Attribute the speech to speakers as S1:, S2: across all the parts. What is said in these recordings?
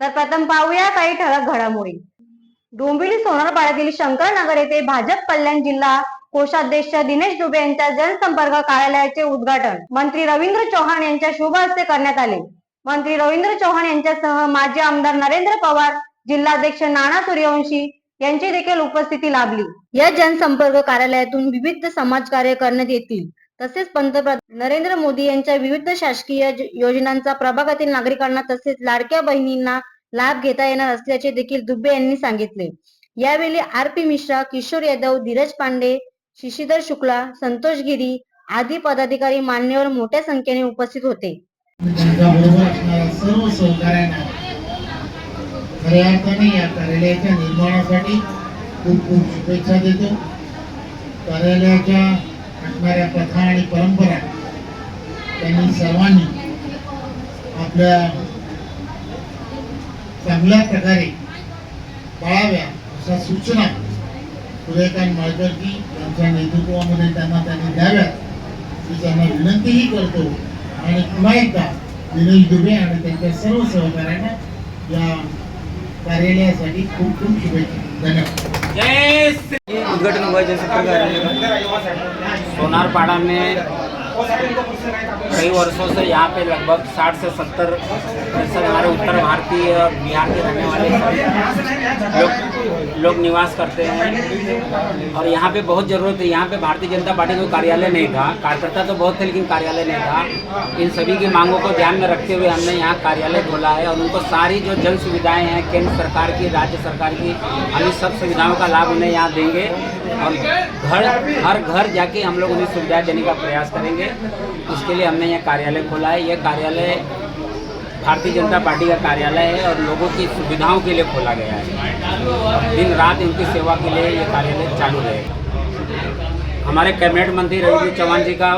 S1: तर प्रथम पाहूया काही ठळक घडामोडी. डोंबिवली सोनारपाड्यातील शंकरनगर येथे भाजप कल्याण जिल्हा कोषाध्यक्ष दिनेश दुबे यांच्या जनसंपर्क कार्यालयाचे उद्घाटन. मंत्री रवींद्र चव्हाण यांच्या शुभ हस्ते करण्यात आले. मंत्री रवींद्र चव्हाण यांच्यासह माजी आमदार नरेंद्र पवार जिल्हाध्यक्ष नाना सूर्यवंशी यांची देखील उपस्थिती लाभली. या जनसंपर्क कार्यालयातून विविध समाजकार्य करण्यात येतील. तसेच पंतप्रधान नरेंद्र मोदी यांच्या विविध शासकीय योजनांचा प्रभागातील नागरिकांना तसेच लाडक्या बहिणींना लाभ घेता येणार असल्याचे देखील दुबे यांनी सांगितले. यावेळी आर पी मिश्रा किशोर यादव धीरज पांडे शिशीधर शुक्ला संतोष गिरी आदी पदाधिकारी मान्यवर मोठ्या संख्येने उपस्थित होते.
S2: सर्व सहकार्यांना खऱ्या अर्थाने या कार्यालयाच्या निर्माणासाठी खूप खूप शुभेच्छा देतो. कार्यालयाच्या असणाऱ्या प्रथा आणि परंपरा त्यांनी सर्वांनी आपल्या चांगल्या प्रकारे पाळाव्या अशा सूचना सूर्यकांत माळकरजी यांच्या नेतृत्वामध्ये त्यांना त्यांनी द्याव्यात मी त्यांना विनंतीही करतो आणि पुन्हा एकदा विनय दुबे आणि त्यांच्या सर्व सहकाऱ्यांना या कार्यालयासाठी खूप खूप शुभेच्छा. धन्यवाद.
S3: उद्घाटन हुआ जैसे कार्यालय का हो। सोनारपाड़ा में कई वर्षों से यहाँ पे लगभग 60 से 70 परसेंट हमारे उत्तर भारतीय बिहार के रहने वाले लोग लोग निवास करते हैं। और यहाँ पे बहुत ज़रूरत है। यहाँ पे भारतीय जनता पार्टी का कार्यालय नहीं था। कार्यकर्ता तो बहुत थे, लेकिन कार्यालय नहीं था। इन सभी की मांगों को ध्यान में रखते हुए हमने यहाँ कार्यालय खोला है और उनको सारी जो जन सुविधाएँ हैं, केंद्र सरकार की, राज्य सरकार की, हम सब सुविधाओं का लाभ उन्हें यहाँ देंगे और घर, हर घर जाके हम लोग उन्हें सुविधाएँ देने का प्रयास करेंगे। इसके लिए हमने यह कार्यालय खोला है। यह कार्यालय भारतीय जनता पार्टी का कार्यालय है और लोगों की सुविधाओं के लिए खोला गया है। दिन रात उनकी सेवा के लिए ये कार्यालय चालू रहेगा हमारे कैबिनेट मंत्री रविंद्र चौहान जी का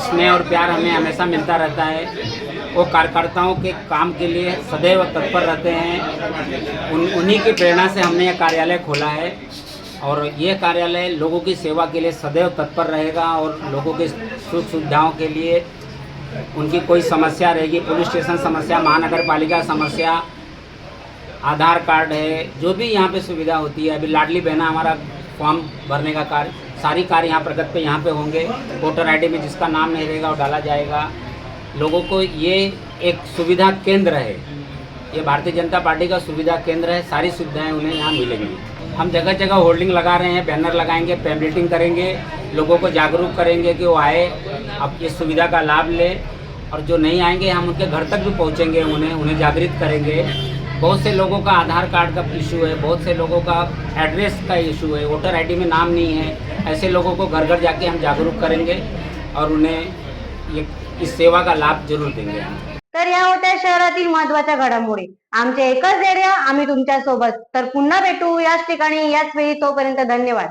S3: स्नेह और प्यार हमें हमेशा मिलता रहता है। वो कार्यकर्ताओं के काम के लिए सदैव तत्पर रहते हैं। उन, उन्हीं की प्रेरणा से हमने यह कार्यालय खोला है और ये कार्यालय लोगों की सेवा के लिए सदैव तत्पर रहेगा और लोगों के सुख सुविधाओं के लिए उनकी कोई समस्या रहेगी, पुलिस स्टेशन समस्या महानगर पालिका समस्या, आधार कार्ड है, जो भी यहाँ पे सुविधा होती है, अभी लाडली बहना हमारा फॉर्म भरने का कार्य, सारी कार्य यहाँ प्रगत पे यहाँ पे होंगे। वोटर आईडी में जिसका नाम नहीं रहेगा वो डाला जाएगा। लोगों को ये एक सुविधा केंद्र है। ये भारतीय जनता पार्टी का सुविधा केंद्र है, सारी सुविधाएँ उन्हें यहाँ मिलेंगी। हम जगह जगह होल्डिंग लगा रहे हैं, बैनर लगाएँगे, पैम्पलेटिंग करेंगे, लोगों को जागरूक करेंगे कि वो आए अब इस सुविधा का लाभ लें और जो नहीं आएंगे हम उनके घर तक भी पहुँचेंगे उन्हें उन्हें जागृत करेंगे। बहुत से लोगों का आधार कार्ड का इशू है बहुत से लोगों का एड्रेस का इशू है वोटर आईडी में नाम नहीं है ऐसे लोगों को घर घर जाके हम जागरूक करेंगे और उन्हें ये इस सेवा का लाभ जरूर देंगे हम।
S1: तर या होत्या शहरातील महत्त्वाच्या घडामोडी. आमचे एकच धैर्य आम्ही तुमच्यासोबत तर पुन्हा भेटू याच ठिकाणी याच वेळी तोपर्यंत धन्यवाद.